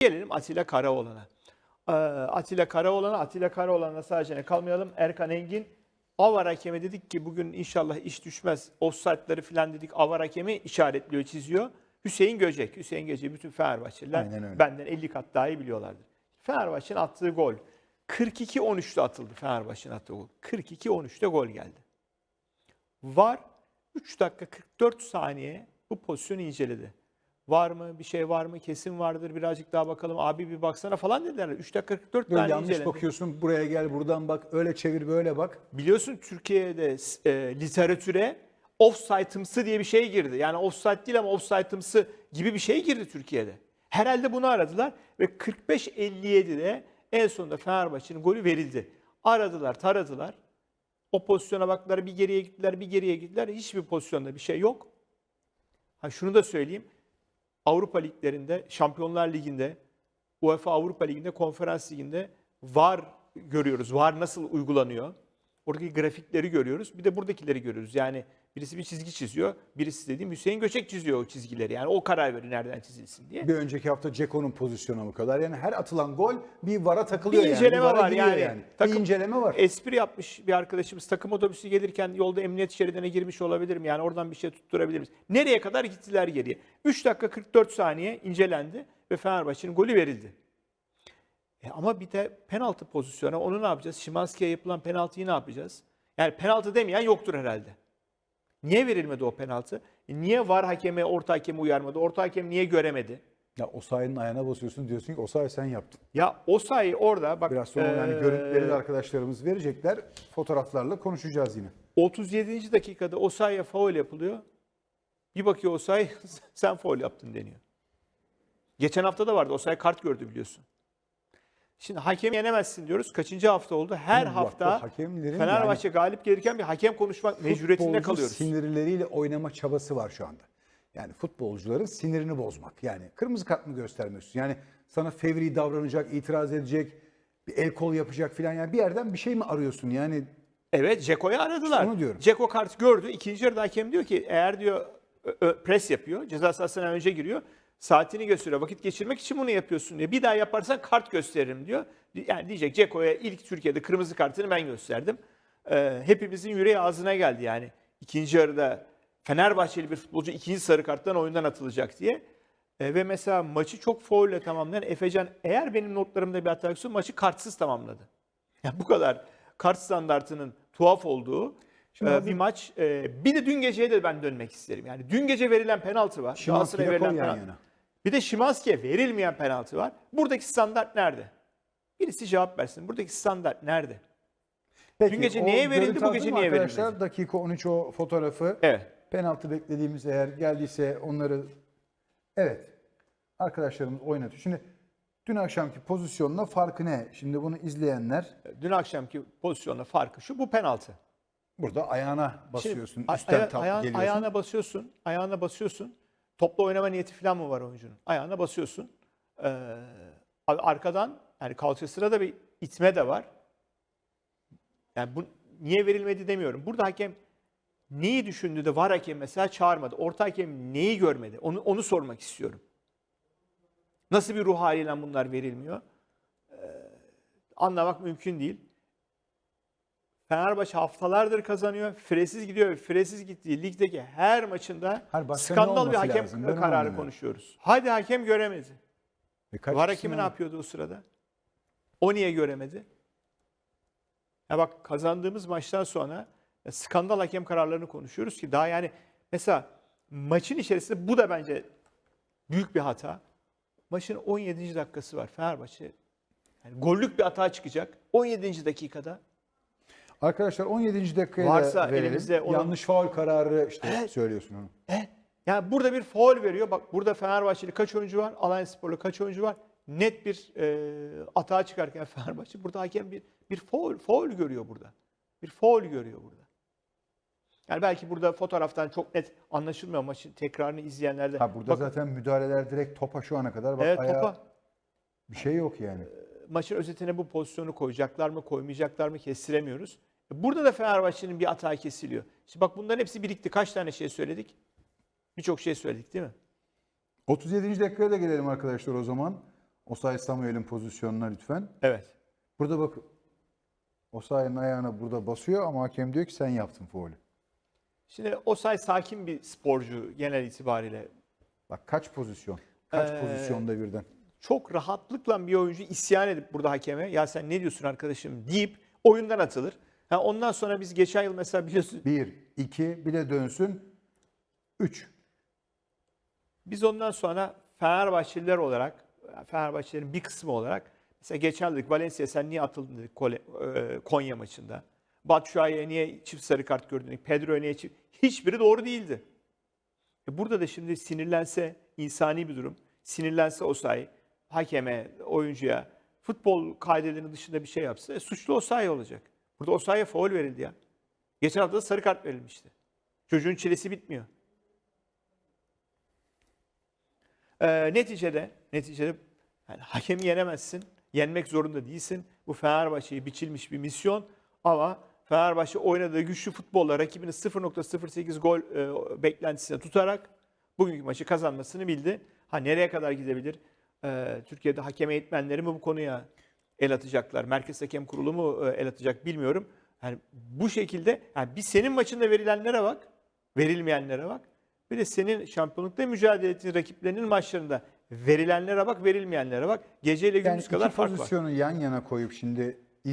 Gelelim Atilla Karaoğlan'a. Ee, Atilla Karaoğlan'a, Atilla Karaoğlan'a sadece kalmayalım. Erkan Engin, Avar hakemi dedik ki bugün inşallah iş düşmez. Offside'ları falan dedik. Avar hakemi işaretliyor, çiziyor. Hüseyin Göcek, Hüseyin Göcek bütün Fenerbahçeliler benden 50 kat daha iyi biliyorlardır. Fenerbahçe'nin attığı gol 42-13'te atıldı Fenerbahçe'nin attığı gol. 42-13'te gol geldi. Var 3 dakika 44 saniye bu pozisyonu inceledi. Var mı? Bir şey var mı? Kesin vardır. Birazcık daha bakalım. Abi bir baksana falan dediler. 3 dakika 44 Böyle tane yanlış inceledi. bakıyorsun buraya gel buradan bak öyle çevir böyle bak. Biliyorsun Türkiye'de e, literatüre offside'ımsı diye bir şey girdi. Yani offside değil ama offside'ımsı gibi bir şey girdi Türkiye'de. Herhalde bunu aradılar ve 45-57'de en sonunda Fenerbahçe'nin golü verildi. Aradılar, taradılar. O pozisyona baktılar, bir geriye gittiler, bir geriye gittiler. Hiçbir pozisyonda bir şey yok. Ha şunu da söyleyeyim. Avrupa liglerinde, Şampiyonlar Ligi'nde, UEFA Avrupa Ligi'nde, Konferans Ligi'nde VAR görüyoruz. VAR nasıl uygulanıyor? Oradaki grafikleri görüyoruz. Bir de buradakileri görüyoruz. Yani birisi bir çizgi çiziyor. Birisi dediğim Hüseyin Göçek çiziyor o çizgileri. Yani o karar verir nereden çizilsin diye. Bir önceki hafta Ceko'nun pozisyonu bu kadar. Yani her atılan gol bir vara takılıyor Bir yani. inceleme vara var yani. Bir Takım- inceleme var. Espri yapmış bir arkadaşımız. Takım otobüsü gelirken yolda emniyet şeridine girmiş olabilir mi? Yani oradan bir şey tutturabilir miyiz? Nereye kadar gittiler geriye? 3 dakika 44 saniye incelendi ve Fenerbahçe'nin golü verildi. E ama bir de penaltı pozisyonu. Onu ne yapacağız? Şimanski'ye yapılan penaltıyı ne yapacağız? Yani penaltı demeyen yoktur herhalde. Niye verilmedi o penaltı? E niye var hakeme, orta hakemi uyarmadı? Orta hakem niye göremedi? Ya o sahanın ayağına basıyorsun diyorsun ki o sahayı sen yaptın. Ya o sayı orada bak Biraz sonra yani eee, görüntüleri de arkadaşlarımız verecekler. Fotoğraflarla konuşacağız yine. 37. dakikada Osayi'ye faul yapılıyor. Bir bakıyor Osayi sen faul yaptın deniyor. Geçen hafta da vardı. Osayi kart gördü biliyorsun. Şimdi hakemi yenemezsin diyoruz. Kaçıncı hafta oldu? Her Bak, hafta Fenerbahçe galip gelirken bir hakem konuşmak mecburiyetinde kalıyoruz. sinirleriyle oynama çabası var şu anda. Yani futbolcuların sinirini bozmak. Yani kırmızı kart mı göstermiyorsun? Yani sana fevri davranacak, itiraz edecek, bir el kol yapacak falan. Yani bir yerden bir şey mi arıyorsun? Yani Evet Ceko'yu aradılar. Onu diyorum. Ceko kart gördü. İkinci yarıda hakem diyor ki eğer diyor pres yapıyor. Ceza sahasına önce giriyor. Saatini gösteriyor. Vakit geçirmek için bunu yapıyorsun diyor. Bir daha yaparsan kart gösteririm diyor. Yani diyecek Ceko'ya ilk Türkiye'de kırmızı kartını ben gösterdim. Ee, hepimizin yüreği ağzına geldi yani. İkinci yarıda Fenerbahçeli bir futbolcu ikinci sarı karttan oyundan atılacak diye. Ee, ve mesela maçı çok faulle tamamlayan Efecan eğer benim notlarımda bir hata yoksa maçı kartsız tamamladı. Yani bu kadar kart standartının tuhaf olduğu Şimdi e, bir maç. E, bir de dün geceye de ben dönmek isterim. Yani dün gece verilen penaltı var. Galatasaray'a koy verilen penaltı. yana. Bir de Şimanski'ye verilmeyen penaltı var. Buradaki standart nerede? Birisi cevap versin. Buradaki standart nerede? Peki, Dün gece neye verildi, bu gece niye arkadaşlar? verilmedi? Dakika 13 o fotoğrafı. Evet. Penaltı beklediğimiz eğer geldiyse onları evet arkadaşlarımız oynatıyor. Şimdi dün akşamki pozisyonla farkı ne? Şimdi bunu izleyenler Dün akşamki pozisyonla farkı şu. Bu penaltı. burada ayağına Şimdi basıyorsun. a- üstten aya- aya- geliyorsun. ayağına basıyorsun. Ayağına basıyorsun. Topla oynama niyeti falan mı var oyuncunun? Ayağına basıyorsun. Ee, arkadan yani kalçasına da bir itme de var. Yani bu niye verilmedi demiyorum. Burada hakem neyi düşündü de var hakem mesela çağırmadı. Orta hakem neyi görmedi? Onu onu sormak istiyorum. Nasıl bir ruh haliyle bunlar verilmiyor? Ee, anlamak mümkün değil. Fenerbahçe haftalardır kazanıyor. Fresiz gidiyor ve fresiz gittiği ligdeki her maçında ne skandal bir hakem lazım? Kararı anlamıyorum. konuşuyoruz. Hadi hakem göremedi. Kaç Var hakemi mi? ne yapıyordu o sırada? O niye göremedi? Ya bak kazandığımız maçtan sonra ya skandal hakem kararlarını konuşuyoruz ki daha yani mesela maçın içerisinde bu da bence büyük bir hata. Maçın 17. dakikası var Fenerbahçe. Yani gollük bir hata çıkacak 17. dakikada. Arkadaşlar 17. dakikaya Varsa da verelim. elimizde onun- Yanlış faul kararı işte Evet. söylüyorsun onu. E, yani burada bir faul veriyor. Bak burada Fenerbahçeli kaç oyuncu var? Alanyasporlu kaç oyuncu var? Net bir e, atağa çıkarken Fenerbahçe burada hakem bir bir faul, faul görüyor burada. Bir faul görüyor burada. Yani belki burada fotoğraftan çok net anlaşılmıyor maçın tekrarını izleyenler de. Ha burada bakın, zaten müdahaleler direkt topa şu ana kadar bak evet, ayağı topa. bir şey yok yani. maçın özetine bu pozisyonu koyacaklar mı, koymayacaklar mı kestiremiyoruz. Burada da Fenerbahçe'nin bir hata kesiliyor. Şimdi bak bunların hepsi birikti. Kaç tane şey söyledik? Birçok şey söyledik değil mi? 37. dakikaya da gelelim arkadaşlar o zaman. Osay Samuel'in pozisyonuna lütfen. Evet. Burada bak Osay'ın ayağına burada basıyor ama hakem diyor ki sen yaptın faulü. Şimdi Osay sakin bir sporcu genel itibariyle. Bak kaç pozisyon? Kaç Ee, pozisyonda birden? Çok rahatlıkla bir oyuncu isyan edip burada hakeme ya sen ne diyorsun arkadaşım deyip oyundan atılır. Ha, ondan sonra biz geçen yıl mesela biliyorsun Bir, iki, bir de dönsün. Üç. Biz ondan sonra Fenerbahçeliler olarak, Fenerbahçelerin bir kısmı olarak mesela geçen dedik Valencia sen niye atıldın dedik e, Konya maçında. Batshuayi'ye niye çift sarı kart gördün dedik. Pedro'ya niye çift... Hiçbiri doğru değildi. E burada da şimdi sinirlense insani bir durum. Sinirlense Osayi hakeme, oyuncuya futbol kaidelerinin dışında bir şey yapsa e, suçlu Osayi olacak. Burada Osayi'ye faul verildi ya. Geçen hafta da sarı kart verilmişti. Çocuğun çilesi bitmiyor. Ee, neticede, neticede yani hakemi yenemezsin. Yenmek zorunda değilsin. Bu Fenerbahçe'ye biçilmiş bir misyon ama Fenerbahçe oynadığı güçlü futbolla rakibini 0.08 gol e, beklentisine tutarak bugünkü maçı kazanmasını bildi. Ha nereye kadar gidebilir? Ee, Türkiye'de hakem eğitmenleri mi bu konuya el atacaklar? Merkez Hakem Kurulu mu e, el atacak bilmiyorum. Yani bu şekilde yani bir senin maçında verilenlere bak, verilmeyenlere bak. Bir de senin şampiyonlukta mücadele ettiğin rakiplerinin maçlarında verilenlere bak, verilmeyenlere bak. Geceyle Yani gündüz iki kadar fark var. pozisyonu yan yana koyup şimdi